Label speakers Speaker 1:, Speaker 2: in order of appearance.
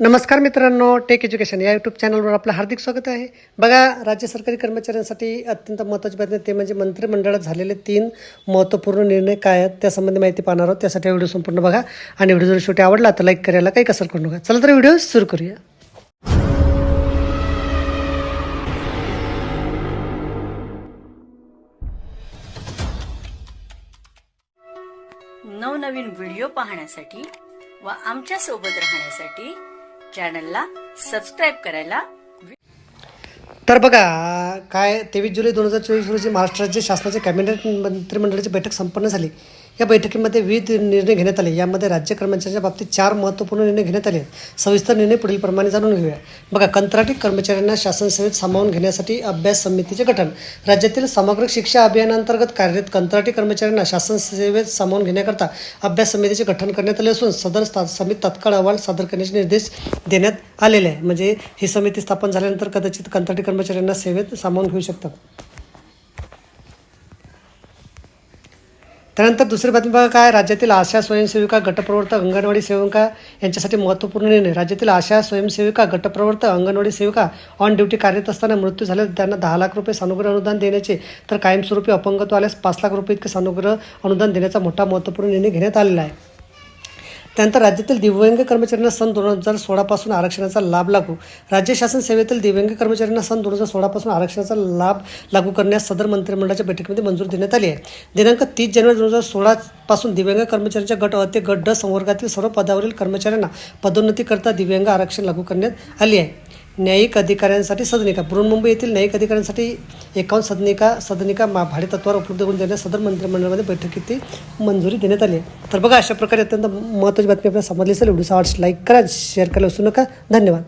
Speaker 1: नमस्कार मित्रांनो take education या यूट्यूब चॅनलवर आपलं हार्दिक स्वागत आहे. बघा राज्य सरकारी कर्मचाऱ्यांसाठी अत्यंत महत्त्वाची बातमी ते म्हणजे मंत्रिमंडळात झालेले तीन महत्त्वपूर्ण निर्णय काय आहेत त्यासंबंधी माहिती पाहणार आहोत. त्यासाठी व्हिडिओ संपूर्ण बघा. आणि व्हिडिओ जर शेवटी आवडला तर लाईक करायला काही कसर करू नका. चला तर व्हिडिओ सुरू करूया.
Speaker 2: नवनवीन व्हिडिओ पाहण्यासाठी व आमच्यासोबत राहण्यासाठी चॅनलला सबस्क्राईब करायला.
Speaker 1: तर बघा काय तेवीस जुलै दोन हजार चोवीस रोजी महाराष्ट्राचे शासनाचे कॅबिनेट मंत्रिमंडळाची बैठक संपन्न झाली. या बैठकीमध्ये विविध निर्णय घेण्यात आले. यामध्ये राज्य कर्मचाऱ्यांच्या बाबतीत चार महत्त्वपूर्ण निर्णय घेण्यात आले आहेत. सविस्तर निर्णय पुढील प्रमाणे जाणून घेऊया. बघा कंत्राटी कर्मचाऱ्यांना शासन सेवेत सामावून घेण्यासाठी अभ्यास समितीचे गठन. राज्यातील समग्र शिक्षा अभियानांतर्गत कार्यरत कंत्राटी कर्मचाऱ्यांना शासन सेवेत सामावून घेण्याकरता अभ्यास समितीचे गठन करण्यात आले असून सदर समिती तात्काळ अहवाल सादर करण्याचे निर्देश देण्यात आलेले आहे. म्हणजे ही समिती स्थापन झाल्यानंतर कदाचित कंत्राटी कर्मचाऱ्यांना सेवेत सामावून घेऊ शकतात. त्यानंतर दुसरी बातमी बघा काय राज्यातील आशा स्वयंसेविका गटप्रवर्तक अंगणवाडी सेविका यांच्यासाठी महत्त्वपूर्ण निर्णय. राज्यातील आशा स्वयंसेविका गटप्रवर्तक अंगणवाडी सेविका ऑन ड्युटी कार्यरत असताना मृत्यू झाल्यास त्यांना दहा लाख रुपये सानुग्रह अनुदान देण्याचे तर कायमस्वरूपी अपंगत्व आल्यास पाच लाख रुपये इतके सानुग्रह अनुदान देण्याचा मोठा महत्त्वपूर्ण निर्णय घेण्यात आलेला आहे. त्यानंतर राज्यातील दिव्यांग कर्मचाऱ्यांना सन दोन हजार सोळापासून आरक्षणाचा लाभ लागू. राज्य शासन सेवेतील दिव्यांग कर्मचाऱ्यांना सन दोन हजार सोळापासून आरक्षणाचा लाभ लागू करण्यास सदर मंत्रिमंडळाच्या बैठकीमध्ये मंजूर देण्यात आली आहे. दिनांक तीस जानेवारी दोन हजार सोळापासून दिव्यांग कर्मचाऱ्यांच्या गट अ ते गट ड संवर्गातील सर्व पदावरील कर्मचाऱ्यांना पदोन्नतीकरता दिव्यांग आरक्षण लागू करण्यात आली आहे. न्यायिक अधिकाऱ्यांसाठी सदनिका. बृहन्मुंबई येथील न्यायिक अधिकाऱ्यांसाठी एकावन्न सदनिका सदनिका मा भाडेतत्वावर उपलब्ध करून देण्यास सदर मंत्रिमंडळामध्ये बैठकीत मंजुरी देण्यात आली आहे. तर बघा अशा प्रकारे अत्यंत महत्त्वाची बातमी आपल्याला समजली असेल. व्हिडिओ आवडल्यास लाईक करा शेअर करायला विसरू नका. धन्यवाद.